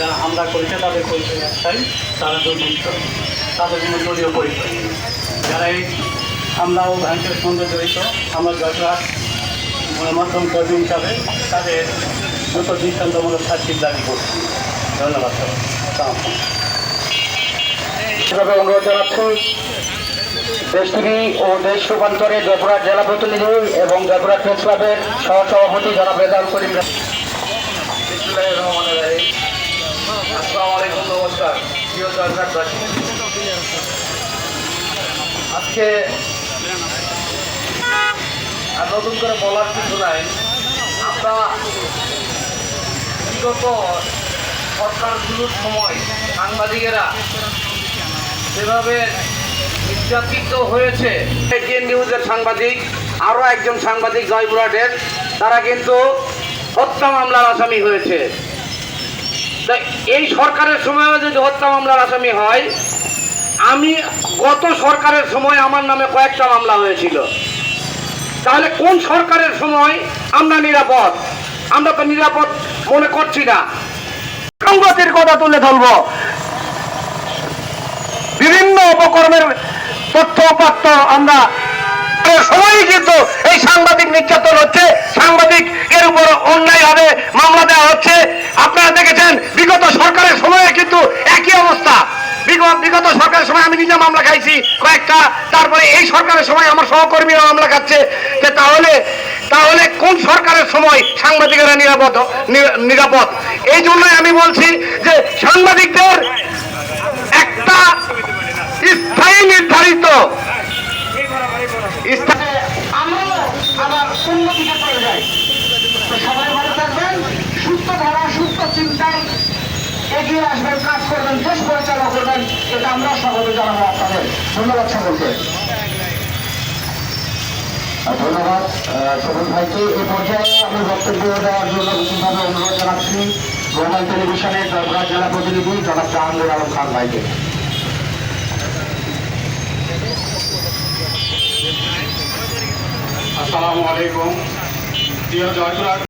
যারা হামলা করেছে তাদের পরিচয় একটাই তারা দুর্বৃত্ত। তাদের কোনো দলীয় পরিচয়। যারা এই হামলা ও ভ্যাংকের সঙ্গে জড়িত আমরা জয়পুরহাট গণমাধ্যম কর্মী হিসাবে তাদের দ্রুত দৃষ্টান্তমূলক শাস্তির দাবি করছি। ধন্যবাদ। হিসাবে অনুরোধ জানাচ্ছি দেশ টিভি ও দেশ রূপান্তরে জয়পুরহাট জেলা প্রতিনিধি এবং জয়পুরহাট প্রেস ক্লাবের সহসভাপতি জনাব রেজাউল করিম। আলাইকুম আজকে আর নতুন করে বলার কিছু নাই। আমরা বিগত সরকারগুলোর সময় সাংবাদিকেরা যেভাবে নির্যাতিত হয়েছে, এটিএন নিউজের সাংবাদিক, আরও একজন সাংবাদিক জয়পুরহাটের তারা কিন্তু হত্যা মামলার আসামি হয়েছে। এই সরকারের সময়ও যদি হত্যা মামলার আসামি হয়, আমি গত সরকারের সময় আমার নামে কয়েকটা মামলা হয়েছিল। তাহলে কোন সরকারের সময় আমরা নিরাপদ? আমরা তো নিরাপদ মনে করছি না। সংগতির কথা তুলে ধরবো। বিভিন্ন অপকর্মের তথ্য উপাত্ত আমরা সময়ই কিন্তু এই সাংবাদিক নির্যাতন হচ্ছে। সাংবাদিক এর উপর অন্যায় ভাবে মামলা দেওয়া হচ্ছে। আপনারা দেখেছেন মামলা খাইছি, কয়েকটা। তারপরে এই সরকারের সময় আমার সহকর্মীরা মামলা খাচ্ছে। তাহলে তাহলে কোন সরকারের সময় সাংবাদিকেরা নিরাপদ নিরাপদ? এই জন্যই আমি বলছি যে সাংবাদিকদের একটা স্থায়ী নির্ধারিত চিন্তায় এগিয়ে আসবেন, কাজ করবেন, দেশ পরিচালনা করবেন, এটা আমরা সকলে জানাব ধন্যবাদ সকলকে। ধন্যবাদ সবুজ ভাইকে। এই পর্যায়ে আমি বক্তব্য দেওয়ার জন্য বিশেষভাবে অনুরোধ জানাচ্ছি গ্লোবাল টেলিভিশনের জয়পুরহাট জেলা প্রতিনিধি জনাব জাহাঙ্গীর আলম খান ভাইকে। আসসালামু আলাইকুম। প্রিয় জয়পুরহাট